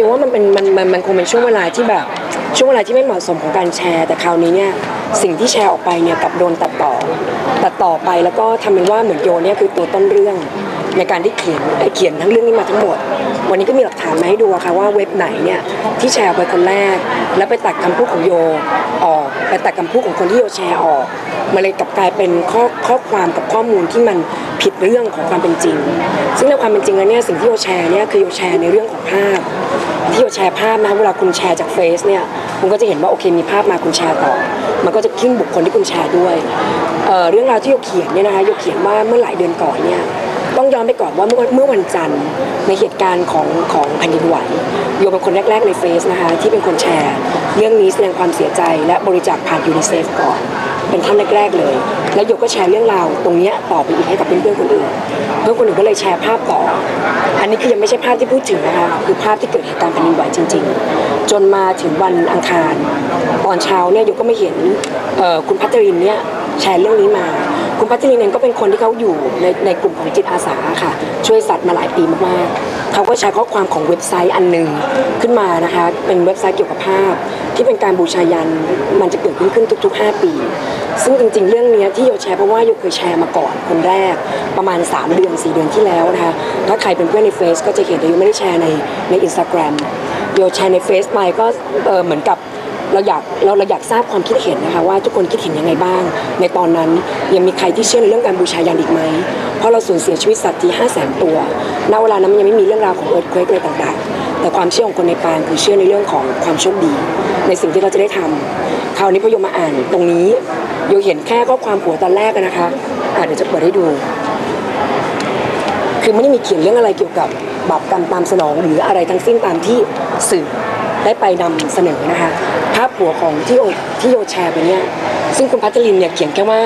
คือว่ามันเป็นมันมันมันคงเป็นช่วงเวลาที่แบบช่วงเวลาที่ไม่เหมาะสมของการแชร์ แต่คราวนี้เนี่ยสิ่งที่แชร์ออกไปเนี่ยกลับโดนตัดต่อ ตัดต่อไปแล้วก็ทำเป็นว่าเหมือนโยเนี่ยคือตัวต้นเรื่องในการที่เขียนไอ้เขียนทั้งเรื่องนี้มาทั้งหมด วันนี้ก็มีหลักฐานมาให้ดูอะค่ะว่าเว็บไหนเนี่ยที่แชร์ไปคนแรก แล้วไปตัดคำพูดของโยออกไปตัดคำพูดของคนที่โยแชร์ออกมันเลยกลับกลายเป็นข้อข้อความกับข้อมูลที่มันผิดเรื่องของความเป็นจริง ซึ่งในความเป็นจริงแล้วเนี่ยสิ่งที่โยแชร์เนี่ยคือโยแชร์ในเรื่องของภาพ ที่โยแชร์ภาพนะเวลาคุณแชร์จากเฟซเนี่ยคุณก็จะเห็นว่าโอเคมีภาพมาคุณแชร์ต่อ มันก็จะขึ้นบุคคลที่คุณแชร์ด้วยเเรื่องราวที่โยเขียนเนี่ยนะคะโยเขียนว่าเมื่อหลายเดือนก่อนเนี่ยต้องย้อนไปก่อนว่าเมื่อเมื่อวันจันทร์ในเหตุการณ์ของของแผ่นดินไหวโยเป็นคนแรก ๆ ในเฟซนะคะที่เป็นคนแชร์ เรื่องนี้แสดงความเสียใจและบริจาคผ่านยูนิเซฟก่อน เป็นท่านแรกๆเลย แล้วโยก็แชร์เรื่องราวตรงนี้ต่อไปอีกให้กับเพื่อนๆคนอื่นเพื่อนคนอื่นก็เลยแชร์ภาพต่อ อันนี้คือยังไม่ใช่ภาพที่พูดถึงนะคะคือภาพที่เกิดเหตุการณ์แผ่นดินไหวจริง ๆ จนมาถึงวันอังคาร ตอนเช้าเนี่ยโยก็ไม่เห็นคุณพัชรินเนี่ยแชร์เรื่องนี้มา พัชรินเองก็เป็นคนที่เขาอยู่ในในกลุ่มของจิตอาสาค่ะ ช่วยสัตว์มาหลายปีมากๆเขาก็ใช้ข้อความของเว็บไซต์อันหนึ่งขึ้นมานะคะ เป็นเว็บไซต์เกี่ยวกับภาพ ที่เป็นการบูชายันมันจะเกิดขึ้นขึ้นทุก ๆ 5 ปี ซึ่งจริง ๆ เรื่องนี้ที่โยแชร์เพราะว่าโยเคยแชร์มาก่อนคนแรก ประมาณ 3 เดือน 4 เดือนที่แล้วนะคะถ้าใครเป็นเพื่อนในเฟซก็จะเห็นแต่โยไม่ได้แชร์ในในอินสตาแกรมโยแชร์ในเฟซไปก็เออเหมือนกับ เราอยากเราเราอยากทราบความคิดเห็นนะคะว่าทุกคนคิดเห็นยังไงบ้าง ในตอนนั้นยังมีใครที่เชื่อในเรื่องการบูชายันอีกไหมเพราะเราสูญเสียชีวิตสัตว์ที่5 0 0 0 0 0ตัวณเวลานั้นมันยังไม่มีเรื่องราวของเอิร์ธเควกอะไรต่างๆ แต่ความเชื่อของคนในปานคือเชื่อในเรื่องของความโชคดี ในสิ่งที่เราจะได้ทำคราวนี้พอโยมมาอ่านตรงนี้โยเห็นแค่ข้อความหัวตอนแรกนะคะอะเดี๋ยวจะเปิดให้ดู คือไม่ได้มีเขียนเรื่องอะไรเกี่ยวกับบาปกรรมตามสนองหรืออะไรทั้งสิ้นตามที่สื่อ ได้ไปนำเสนอนะคะภาพหัวของที่โยที่โยแชร์ไปเนี่ยซึ่งคุณพัชรินเนี่ยเขียนแค่ว่า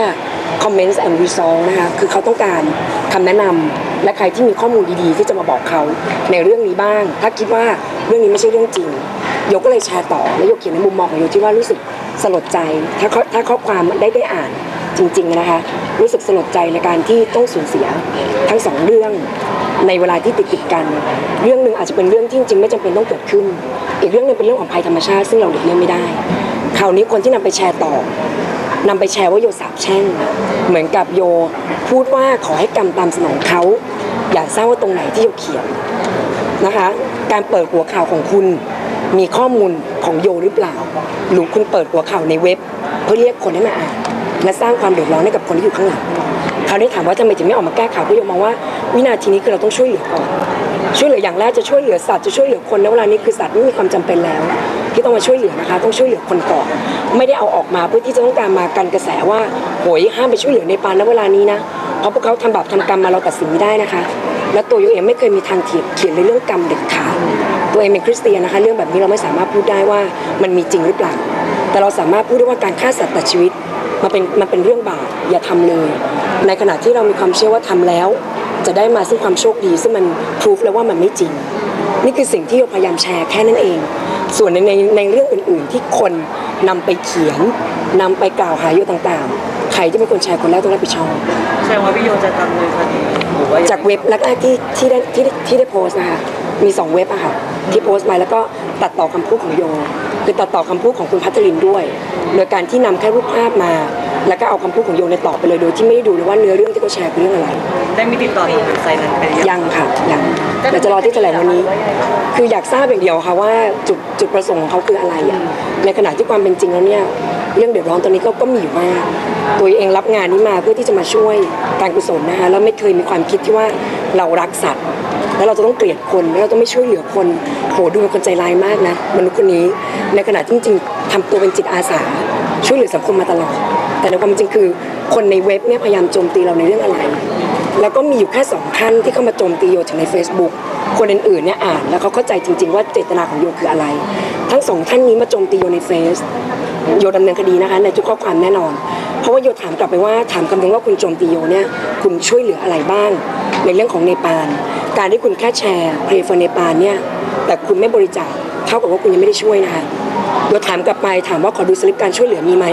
comments and resolve นะคะคือเขาต้องการคำแนะนำและใครที่มีข้อมูลดีๆ ที่จะมาบอกเขาในเรื่องนี้บ้าง ถ้าคิดว่าเรื่องนี้ไม่ใช่เรื่องจริงโยก็เลยแชร์ต่อแล้วโยเขียนในมุมมองของโยที่ว่ารู้สึกสลดใจ ถ้าข้อถ้าข้อความได้ได้อ่านจริง ๆนะคะ รู้สึกสลดใจในการที่ต้องสูญเสียทั้งสองเรื่อง ในเวลาที่ติดติดกัน เรื่องหนึ่งอาจจะเป็นเรื่องที่จริงไม่จำเป็นต้องเกิดขึ้น อีกเรื่องหนึงเป็นเรื่องของภัยธรรมชาติ ซึ่งเราหลีกเลี่ยงไม่ได้คราวนี้คนที่นำไปแชร์ต่อนำไปแชร์ว่าโยสาบแช่ง เหมือนกับโยพูดว่าขอให้กรรมตามสนองเขาอย่าทราบว่าตรงไหนที่โยเขียนนะคะ การเปิดหัวข่าวของคุณมีข้อมูลของโยหรือเปล่า หรือคุณเปิดหัวข่าวในเว็บ เพื่อเรียกคนให้มาอ่านและสร้างความเดือดร้อนให้กับคนที่อยู่ข้างหลัง คราวนี้ถามว่าทำไมถึงไม่ออกมาแก้ข่าวพราะโยมองว่าวินาทีนี้คือเราต้องช่วยเหลือก่อนช่วยเหลืออย่างแรกจะช่วยเหลือสัตว์จะช่วยเหลือคนในเวลานี้คือสัตว์ไม่มีความจำเป็นแล้ว ที่ต้องมาช่วยเหลือนะคะ ต้องช่วยเหลือคนก่อนไม่ได้เอาออกมาเพื่อที่จะต้องการมากันกระแสว่าโหยห้ามไปช่วยเหลือในปานณเวลานี้นะเพราะพวกเขาทำบาปทำกรรมมาเราตัดสินไม่ได้นะคะ และตัวโยเองไม่เคยมีทางเขียนในเรื่องกรรมเด็ดขาดตัวเองเป็นคริสเตียนนะคะ เรื่องแบบนี้เราไม่สามารถพูดได้ว่ามันมีจริงหรือเปล่า แต่เราสามารถพูดได้ว่าการฆ่าสัตว์ตัดชีวิต มันเป็นมันเป็นเรื่องบาปอย่าทำเลย ในขณะที่เรามีความเชื่อว่าทำแล้ว จะได้มาซึ่งความโชคดี ซึ่งมันพิสูจแล้วว่ามันไม่จริง นี่คือสิ่งที่โยพยายามแชร์แค่นั้นเอง ส่วนในในในเรื่องอื่น ๆ ที่คนนำไปเขียนนำไปกล่าวหาโยต่างๆ ใครที่เป็นคนแชร์คนแรกต้องรับผิดชอบแสดงว่าพี่โยจะดำเนินคดีหรือว่าจากเว็บแรกๆที่ที่ได้ที่ได้ที่ได้โพสต์นะคะมีสองเว็บอะค่ะที่โพสต์ไปแล้วก็ ตัดต่อคำพูดของโยคือตัดต่อคำพูดของคุณพัชรินด้วย โดยการที่นำแค่รูปภาพมา แล้วก็เอาคำพูดของโยในต่อไปเลยโดยที่ไม่ได้ดูเลยว่าเนื้อเรื่องที่เขาแชร์คือเรื่องอะไร ได้มีติดต่อทางเว็บไซต์นั้นไปหรือยังยังค่ะยังเดี๋ยวจะรอที่แถลงวันนี้ คืออยากทราบอย่างเดียวค่ะว่าจุดจุดประสงค์ของเขาคืออะไรอะในขณะที่ความเป็นจริงแล้วเนี่ยเรื่องเดือดร้อนตอนนี้ก็ก็มีอยู่มาก ตัวเองรับงานนี้มาเพื่อที่จะมาช่วยการกุศลนะคะแล้วไม่เคยมีความคิดที่ว่าเรารักสัตว์ แล้วเราจะต้องเกลียดคนแล้วเราต้องไม่ช่วยเหลือคนโหดูเป็นคนใจร้ายมากนะมนุษย์คนนี้ ในขณะที่จริงๆทำตัวเป็นจิตอาสา ช่วยเหลือสังคมมาตลอด แต่ในความจริงคือ คนในเว็บเนี่ยพยายามโจมตีเราในเรื่องอะไร แล้วก็มีอยู่แค่สองท่านที่เข้ามาโจมตีโยถึงใน Facebook คนอื่นๆเนี่ยอ่านแล้วเขาเข้าใจจริง ๆ ว่าเจตนาของโยคืออะไร ทั้งสองท่านนี้มาโจมตีโยในเฟซโยดำเนินคดีนะคะในทุกข้อความแน่นอน เพราะว่าโยถามกลับไปว่าถามคำนึงว่าคุณโจมตีโยเนี่ยคุณช่วยเหลืออะไรบ้าง ในเรื่องของเนปาล การที่คุณแค่แชร์เพลฟอร์เนปาลเนี่ยแต่คุณไม่บริจาคเท่ากับว่าคุณยังไม่ได้ช่วยนะคะโยถามกลับไปถามว่าขอดูสลิปการช่วยเหลือมีไหม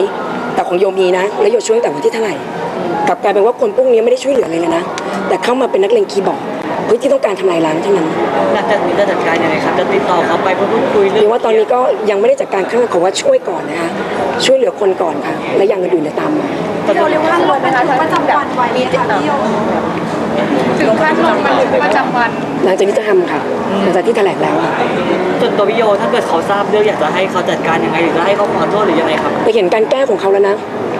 แต่ของโยมีนะ แล้วโยช่วยตั้งแต่วันที่เท่าไหร่กลับกลายเป็นว่าคนพวกนี้ไม่ได้ช่วยเหลืออะไรเลยนะ แต่เข้ามาเป็นนักเลงคีย์บอร์ดเพื่อที่ต้องการทำลายล้างเท่านั้นหลังจากนี้จะจัดการยังไงครับจะติดต่อเขาไปเพื่อพูดคุยเรื่เรียกว่าตอนนี้ก็ยังไม่ได้จัดการขั้นขอว่าช่วยก่อนนะคะช่วยเหลือคนก่อนค่ะ และอย่างอื่นๆจะตามมาตอนเรานี้เรียกว่าลงนะคะประจำวันไว้มีติดต่อ ถึงขั้นลงบันทึกประจำวันหลังจากนี้จะทำค่ะหลังจากที่แถลงแล้วค่ะส่วนตัวพี่โยถ้าเกิดเขาทราบเรื่องอยากจะให้เขาจัดการยังไงหรือจะให้เขาขอโทษหรือยังไงครับไปเห็นการแก้ของเขาแล้วนะ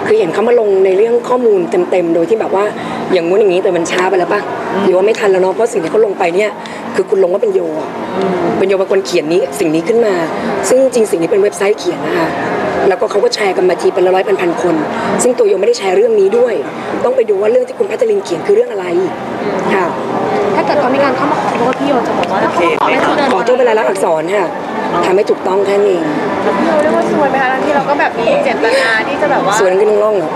คือเห็นเขามาลงในเรื่องข้อมูลเต็มๆ โดยที่แบบว่าอย่างงู้นอย่างนี้แต่มันช้าไปแล้วป่ะหรือว่าไม่ทันแล้วเนาะเพราะสิ่งที่เขาลงไปเนี่ยคือคุณลงว่าเป็นโยอะเป็นโยเป็นคนเขียนนี้สิ่งนี้ขึ้นมา ซึ่งจริงๆสิ่งนี้เป็นเว็บไซต์เขียนนะคะ แล้วก็เขาก็แชร์กันมาทีเป็นร้อยๆพันๆคน ซึ่งตัวโยไม่ได้แชร์เรื่องนี้ด้วย ต้องไปดูว่าเรื่องที่คุณพัชรินเขียนคือเรื่องอะไรค่ะถ้าเกิดเขามีการเข้ามาขอโทษพี่โยจะบอกว่าโอเคไหมครับขอโทษเป็นลายลักษณ์อักษรค่ะทำให้ถูกต้องแค่นั้นเองพี่โยเรียกว่าซวยไหมคะทั้งที่เราก็แบบมีเจตนาที่จะแบบว่าส่วนนั้นก็ต้องร่องเหรอ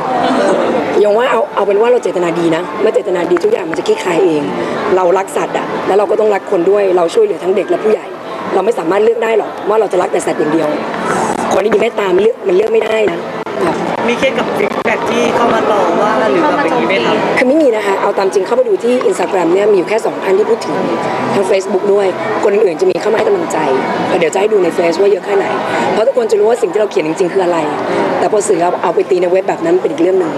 ยังว่าเอาเอาเป็นว่าเราเจตนาดีนะเมื่อเจตนาดีทุกอย่างมันจะคลี่คลายเอง เรารักสัตว์อะแล้วเราก็ต้องรักคนด้วยเราช่วยเหลือทั้งเด็กและผู้ใหญ่ เราไม่สามารถเลือกได้หรอกว่าเราจะรักแต่สัตว์อย่างเดียว คนที่มีเมตตามันเลือกมันเลือกไม่ได้นะครับมีเคสกับฟีดแบ็กที่เข้ามาต่อว่าหรือแบบอย่างนี้ไหมครับคือไม่มีนะคะเอาตามจริงเข้าไปดูที่อินสตาแกรมเนี่ยมีอยู่แค่สองท่านที่พูดถึงทาง Facebook ด้วย คนอื่นๆจะมีเข้ามาให้กำลังใจแต่เดี๋ยวจะให้ดูในเฟซว่าเยอะแค่ไหน เพราะทุกคนจะรู้ว่าสิ่งที่เราเขียนจริงๆคืออะไร แต่พอสื่อเอาเอาไปตีในเว็บแบบนั้นเป็นอีกเรื่องหนึ่ง